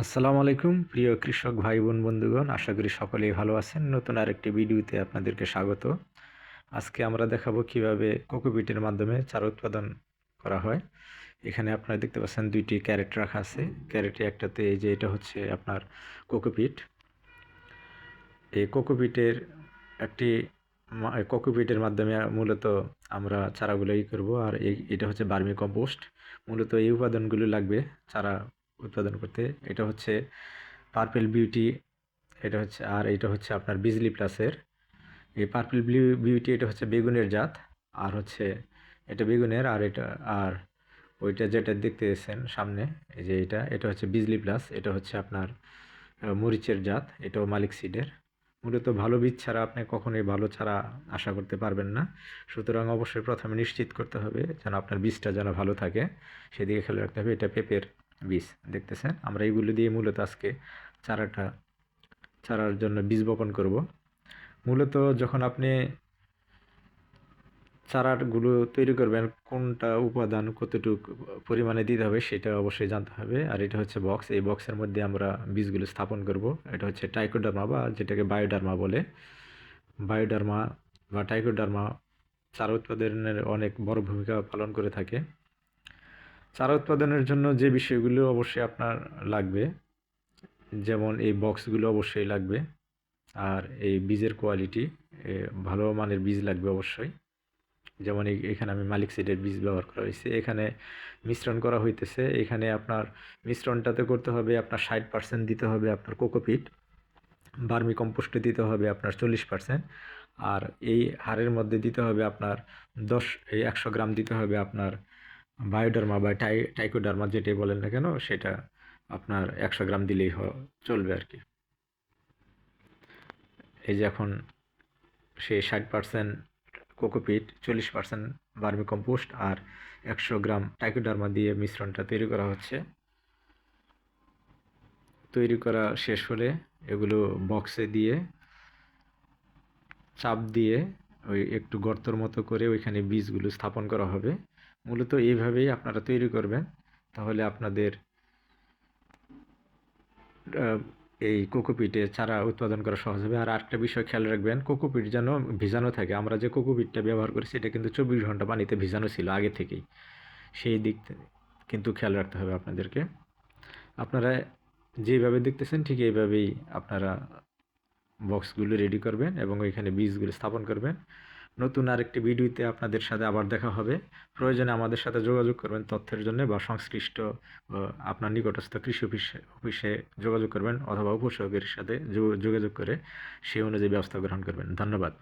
আসসালামু আলাইকুম, প্রিয় কৃষক ভাই বোন বন্ধুগণ, আশা করি সকলেই ভালো আছেন। নতুন আরেকটি ভিডিওতে আপনাদেরকে স্বাগত। আজকে আমরা দেখাবো কীভাবে কোকোপিটের মাধ্যমে চারা উৎপাদন করা হয়। এখানে আপনারা দেখতে পাচ্ছেন দুইটি ক্যারেট রাখা আছে। ক্যারেটে একটাতে এই যে এটা হচ্ছে আপনার কোকোপিট। এই কোকোপিটের একটি কোকোপিটের মাধ্যমে মূলত আমরা চারাগুলো ই করব। আর এটা হচ্ছে বার্মি কম্পোস্ট। মূলত এই উপাদানগুলো লাগবে চারা উৎপাদন করতে। এটা হচ্ছে পার্পেল বিউটি এটা হচ্ছে আর এটা হচ্ছে আপনার বিজলি প্লাসের এই পার্পেল বিউটি এটা হচ্ছে বেগুনের জাত। আর হচ্ছে এটা বেগুনের, আর এটা আর ওইটা যেটা দেখতেছেন সামনে, এই যে এটা এটা হচ্ছে বিজলি প্লাস এটা হচ্ছে আপনার মরিচের জাত, এটাও মালিক সিডের মূলত ভালো বীজ ছাড়া আপনি কখনোই ভালো ছাড়া আশা করতে পারবেন না। সুতরাং অবশ্যই প্রথমে নিশ্চিত করতে হবে যেন আপনার বীজটা যেন ভালো থাকে। সেদিকে খেয়াল রাখতে হবে, এটা পেঁপের বীজ, দেখতেছেন? আমরা এইগুলো দিয়ে মূলত আজকে চারাটা, চারার জন্য বীজ বপন করব। মূলত যখন আপনি চারাগুলো তৈরি করবেন, কোনটা উপাদান কতটুকু পরিমাণে দিতে হবে সেটা অবশ্যই জানতে হবে। আর এটা হচ্ছে বক্স। এই বক্সের মধ্যে আমরা বীজগুলো স্থাপন করব। এটা হচ্ছে টাইকোডার্মা বা যেটাকে বায়োডার্মা বলে। বায়োডার্মা বা টাইকোডার্মা চারা উৎপাদনের অনেক বড় ভূমিকা পালন করে থাকে। চারা উৎপাদনের জন্য যে বিষয়গুলো অবশ্যই আপনার লাগবে, যেমন এই বক্সগুলো অবশ্যই লাগবে, আর এই বীজের কোয়ালিটি ভালো মানের বীজ লাগবে অবশ্যই। যেমন এখানে আমি মালিক সিডের বীজ ব্যবহার করা হয়েছে। এখানে মিশ্রণ করা হইতেছে। এখানে আপনার মিশ্রণটাতে করতে হবে আপনার ষাট পার্সেন্ট দিতে হবে আপনার কোকোপিট, বার্মি কম্পোস্টে দিতে হবে আপনার চল্লিশ পার্সেন্ট আর এই হারের মধ্যে দিতে হবে আপনার দশ, এই একশো গ্রাম দিতে হবে আপনার বায়োডার্মা বা টাই, টাইকোডার্মা যেটাই বলেন না কেন, সেটা আপনার একশো গ্রাম দিলেই চলবে আর কি। এই যে এখন সে ষাট পার্সেন্ট কোকোপিট, চল্লিশ পার্সেন্ট বার্মি কম্পোস্ট আর একশো গ্রাম টাইকোডার্মা দিয়ে মিশ্রণটা তৈরি করা হচ্ছে। তৈরি করা শেষ হলে এগুলো বক্সে দিয়ে, চাপ দিয়ে ওই একটু গর্তর মতো করে ওইখানে বীজগুলো স্থাপন করা হবে। মূলত এইভাবেই আপনারা তৈরি করবেন। তাহলে আপনাদের এই কোকোপিটে চারা উৎপাদন করা সহজ হবে। আর আরেকটা বিষয় খেয়াল রাখবেন, কোকোপিট যেন ভিজানো থাকে। আমরা যে কোকোপিটটা ব্যবহার করি, সেটা কিন্তু চব্বিশ ঘণ্টা পানিতে ভিজানো ছিল আগে থেকেই। সেই দিক কিন্তু খেয়াল রাখতে হবে আপনাদেরকে। আপনারা যেভাবে দেখতেছেন, ঠিক এইভাবেই আপনারা বক্সগুলো রেডি করবেন এবং ওইখানে বীজগুলো স্থাপন করবেন। নতুন আরেকটি ভিডিওতে আপনাদের সাথে আবার দেখা হবে। প্রয়োজনে আমাদের সাথে যোগাযোগ করবেন তথ্যের জন্য বা সংশ্লিষ্ট আপনার নিকটস্থ কৃষি অফিসে অফিসে যোগাযোগ করবেন অথবা উপসহকের সাথে যোগাযোগ করে সেই অনুযায়ী ব্যবস্থা গ্রহণ করবেন। ধন্যবাদ।